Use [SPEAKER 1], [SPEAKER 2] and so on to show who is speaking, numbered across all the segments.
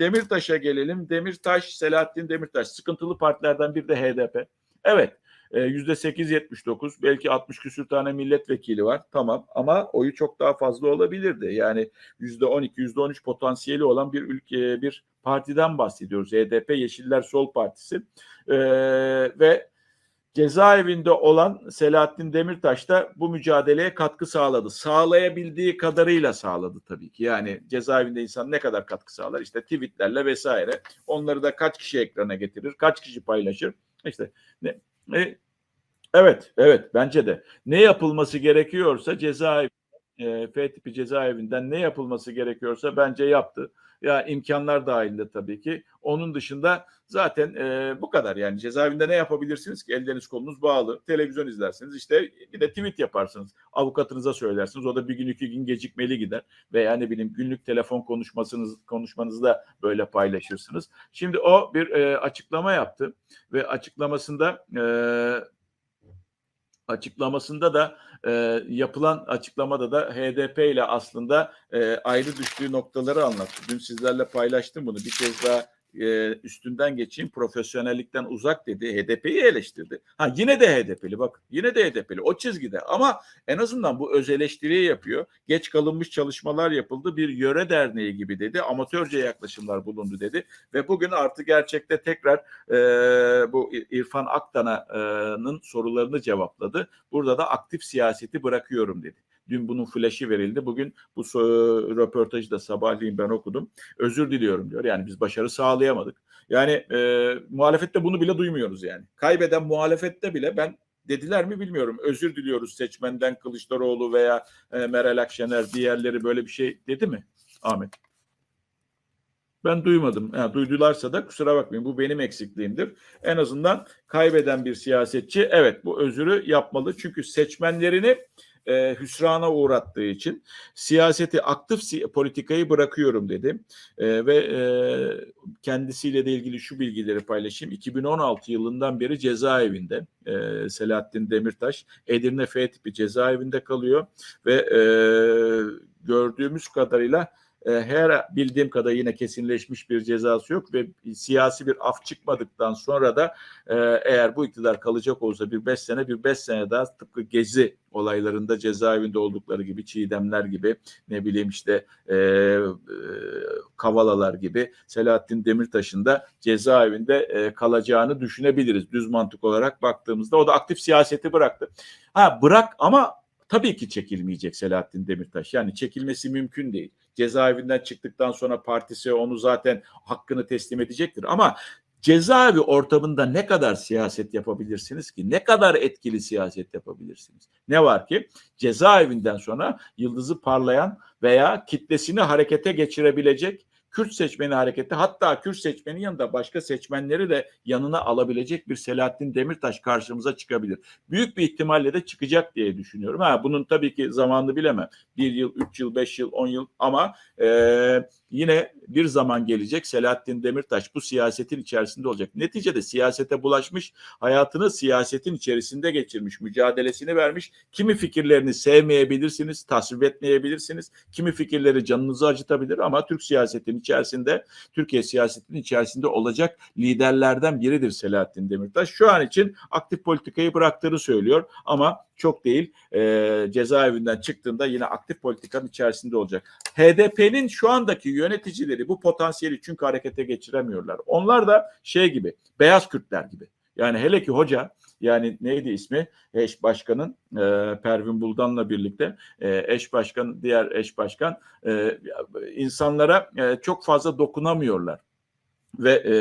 [SPEAKER 1] Demirtaş'a gelelim. Demirtaş, Selahattin Demirtaş sıkıntılı partilerden bir de HDP. Evet e, yüzde 8.79 belki 60 küsür tane milletvekili var tamam ama oyu çok daha fazla olabilirdi. Yani yüzde 12 yüzde 13 potansiyeli olan bir ülke bir partiden bahsediyoruz. HDP Yeşiller Sol Partisi Ee, ve cezaevinde olan Selahattin Demirtaş da bu mücadeleye katkı sağladı. Sağlayabildiği kadarıyla sağladı tabii ki. Yani cezaevinde insan ne kadar katkı sağlar? İşte tweetlerle vesaire. Onları da kaç kişi ekrana getirir, kaç kişi paylaşır? İşte ne, ne Evet, evet bence de. Ne yapılması gerekiyorsa cezaevi e, F tipi cezaevinden ne yapılması gerekiyorsa bence yaptı. Ya imkanlar dahilinde tabii ki. Onun dışında zaten e, bu kadar yani cezaevinde ne yapabilirsiniz ki? Elleriniz kolunuz bağlı. Televizyon izlersiniz. işte bir de tweet yaparsınız. Avukatınıza söylersiniz. O da bir gün iki gün gecikmeli gider. Veya ne bileyim günlük telefon konuşmasınız konuşmanızı da böyle paylaşırsınız. Şimdi o bir e, açıklama yaptı ve açıklamasında e, açıklamasında da e, yapılan açıklamada da HDP ile aslında e, ayrı düştüğü noktaları anlattı. Dün sizlerle paylaştım bunu. Bir kez daha e, üstünden geçeyim. Profesyonellikten uzak dedi. HDP'yi eleştirdi. Ha yine de HDP'li bak. Yine de HDP'li. O çizgide. Ama en azından bu öz eleştiriyi yapıyor. Geç kalınmış çalışmalar yapıldı. Bir yöre derneği gibi dedi. Amatörce yaklaşımlar bulundu dedi. Ve bugün artık gerçekte tekrar e, bu İrfan Aktan'ın sorularını cevapladı. Burada da aktif siyaseti bırakıyorum dedi. Dün bunun flaşı verildi. Bugün bu röportajı da sabahleyin ben okudum. Özür diliyorum diyor. Yani biz başarı sağlayamadık. Yani e, muhalefette bunu bile duymuyoruz yani. Kaybeden muhalefette bile ben dediler mi bilmiyorum. Özür diliyoruz seçmenden Kılıçdaroğlu veya e, Meral Akşener diğerleri böyle bir şey dedi mi Ahmet? Ben duymadım. Yani duydularsa da kusura bakmayın bu benim eksikliğimdir. En azından kaybeden bir siyasetçi evet bu özürü yapmalı. Çünkü seçmenlerini e, hüsrana uğrattığı için siyaseti aktif si- politikayı bırakıyorum dedi. E, ve e, kendisiyle de ilgili şu bilgileri paylaşayım. 2016 yılından beri cezaevinde e, Selahattin Demirtaş Edirne F tipi cezaevinde kalıyor ve e, gördüğümüz kadarıyla e, her bildiğim kadar yine kesinleşmiş bir cezası yok ve siyasi bir af çıkmadıktan sonra da e, eğer bu iktidar kalacak olsa bir beş sene bir beş sene daha tıpkı gezi olaylarında cezaevinde oldukları gibi Çiğdemler gibi ne bileyim işte e, e, Kavalalar gibi Selahattin Demirtaş'ın da cezaevinde e, kalacağını düşünebiliriz düz mantık olarak baktığımızda. O da aktif siyaseti bıraktı. Ha bırak ama tabii ki çekilmeyecek Selahattin Demirtaş. Yani çekilmesi mümkün değil. Cezaevinden çıktıktan sonra partisi onu zaten hakkını teslim edecektir. Ama cezaevi ortamında ne kadar siyaset yapabilirsiniz ki? Ne kadar etkili siyaset yapabilirsiniz? Ne var ki cezaevinden sonra yıldızı parlayan veya kitlesini harekete geçirebilecek Kürt seçmeni hareketi hatta Kürt seçmenin yanında başka seçmenleri de yanına alabilecek bir Selahattin Demirtaş karşımıza çıkabilir. Büyük bir ihtimalle de çıkacak diye düşünüyorum. Ha, bunun tabii ki zamanını bilemem. Bir yıl, üç yıl, beş yıl, on yıl ama e, yine bir zaman gelecek Selahattin Demirtaş bu siyasetin içerisinde olacak. Neticede siyasete bulaşmış, hayatını siyasetin içerisinde geçirmiş, mücadelesini vermiş. Kimi fikirlerini sevmeyebilirsiniz, tasvip etmeyebilirsiniz. Kimi fikirleri canınızı acıtabilir ama Türk siyasetinin içerisinde, Türkiye siyasetinin içerisinde olacak liderlerden biridir Selahattin Demirtaş. Şu an için aktif politikayı bıraktığını söylüyor ama çok değil. E, cezaevinden çıktığında yine aktif politikanın içerisinde olacak. HDP'nin şu andaki yöneticileri bu potansiyeli çünkü harekete geçiremiyorlar. Onlar da şey gibi, beyaz Kürtler gibi. Yani hele ki hoca yani neydi ismi eş başkanın e, Pervin Buldan'la birlikte e, eş başkan diğer eş başkan e, insanlara e, çok fazla dokunamıyorlar ve e,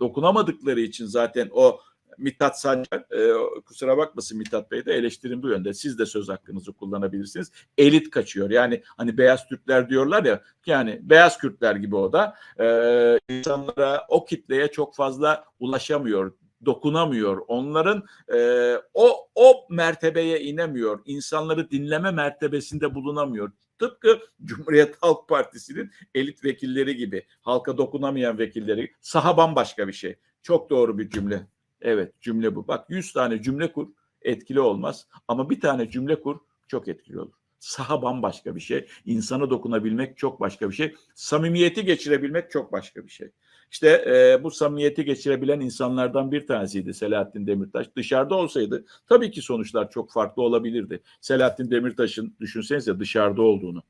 [SPEAKER 1] dokunamadıkları için zaten o Mithat Sancar, e, kusura bakmasın Mithat Bey de eleştirim bu yönde. Siz de söz hakkınızı kullanabilirsiniz. Elit kaçıyor. Yani hani beyaz Türkler diyorlar ya yani beyaz Kürtler gibi o da e, insanlara o kitleye çok fazla ulaşamıyor dokunamıyor. Onların e, o o mertebeye inemiyor. İnsanları dinleme mertebesinde bulunamıyor. Tıpkı Cumhuriyet Halk Partisi'nin elit vekilleri gibi halka dokunamayan vekilleri saha bambaşka bir şey. Çok doğru bir cümle. Evet cümle bu. Bak 100 tane cümle kur etkili olmaz ama bir tane cümle kur çok etkili olur. Saha bambaşka bir şey. İnsana dokunabilmek çok başka bir şey. Samimiyeti geçirebilmek çok başka bir şey. İşte e, bu samimiyeti geçirebilen insanlardan bir tanesiydi Selahattin Demirtaş. Dışarıda olsaydı tabii ki sonuçlar çok farklı olabilirdi. Selahattin Demirtaş'ın düşünsenize dışarıda olduğunu,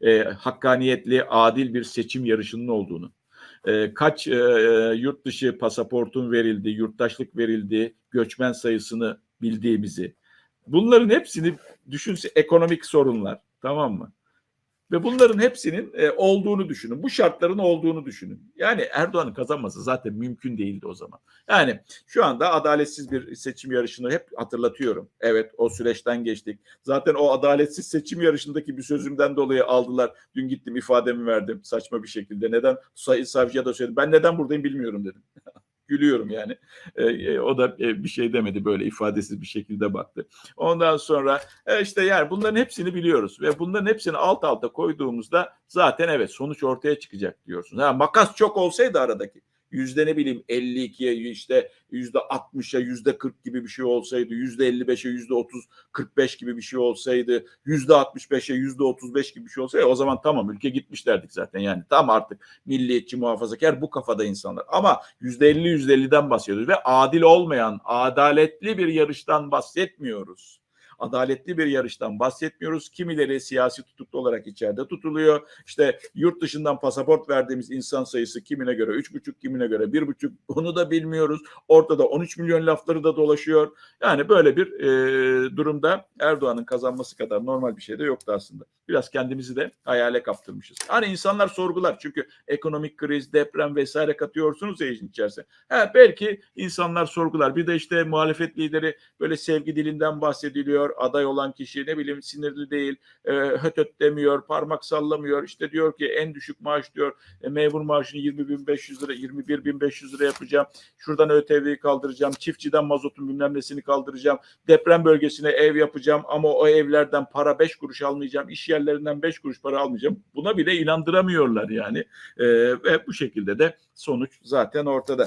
[SPEAKER 1] e, hakkaniyetli, adil bir seçim yarışının olduğunu, e, kaç e, yurt dışı pasaportun verildi, yurttaşlık verildi, göçmen sayısını bildiğimizi. Bunların hepsini düşünse ekonomik sorunlar tamam mı? Ve bunların hepsinin e, olduğunu düşünün. Bu şartların olduğunu düşünün. Yani Erdoğan'ın kazanması zaten mümkün değildi o zaman. Yani şu anda adaletsiz bir seçim yarışını hep hatırlatıyorum. Evet o süreçten geçtik. Zaten o adaletsiz seçim yarışındaki bir sözümden dolayı aldılar. Dün gittim ifademi verdim saçma bir şekilde. Neden? Sayın Savcıya da söyledim. Ben neden buradayım bilmiyorum dedim. Gülüyorum yani. E, o da e, bir şey demedi böyle ifadesiz bir şekilde baktı. Ondan sonra e, işte yani bunların hepsini biliyoruz ve bunların hepsini alt alta koyduğumuzda zaten evet sonuç ortaya çıkacak diyorsunuz. Ha, makas çok olsaydı aradaki yüzde ne bileyim 52'ye işte yüzde 60'a yüzde 40 gibi bir şey olsaydı yüzde 55'e yüzde 30 45 gibi bir şey olsaydı yüzde 65'e yüzde 35 gibi bir şey olsaydı o zaman tamam ülke gitmiş derdik zaten. Yani tam artık milliyetçi muhafazakar bu kafada insanlar. Ama yüzde 50 yüzde 50'den bahsediyoruz ve adil olmayan adaletli bir yarıştan bahsetmiyoruz adaletli bir yarıştan bahsetmiyoruz. Kimileri siyasi tutuklu olarak içeride tutuluyor. İşte yurt dışından pasaport verdiğimiz insan sayısı kimine göre 3,5 kimine göre 1,5 onu da bilmiyoruz. Ortada 13 milyon lafları da dolaşıyor. Yani böyle bir e, durumda Erdoğan'ın kazanması kadar normal bir şey de yoktu aslında. Biraz kendimizi de hayale kaptırmışız. Hani insanlar sorgular çünkü ekonomik kriz, deprem vesaire katıyorsunuz ya işin içerisine. Ha, belki insanlar sorgular. Bir de işte muhalefet lideri böyle sevgi dilinden bahsediliyor aday olan kişi ne bileyim sinirli değil, e, höt höt demiyor, parmak sallamıyor. İşte diyor ki en düşük maaş diyor e, memur maaşını 20.500 lira, 21.500 lira yapacağım. Şuradan ÖTV'yi kaldıracağım. Çiftçiden mazotun bilmem nesini kaldıracağım. Deprem bölgesine ev yapacağım ama o evlerden para 5 kuruş almayacağım. İş yerlerinden 5 kuruş para almayacağım. Buna bile inandıramıyorlar yani. E, ve bu şekilde de sonuç zaten ortada.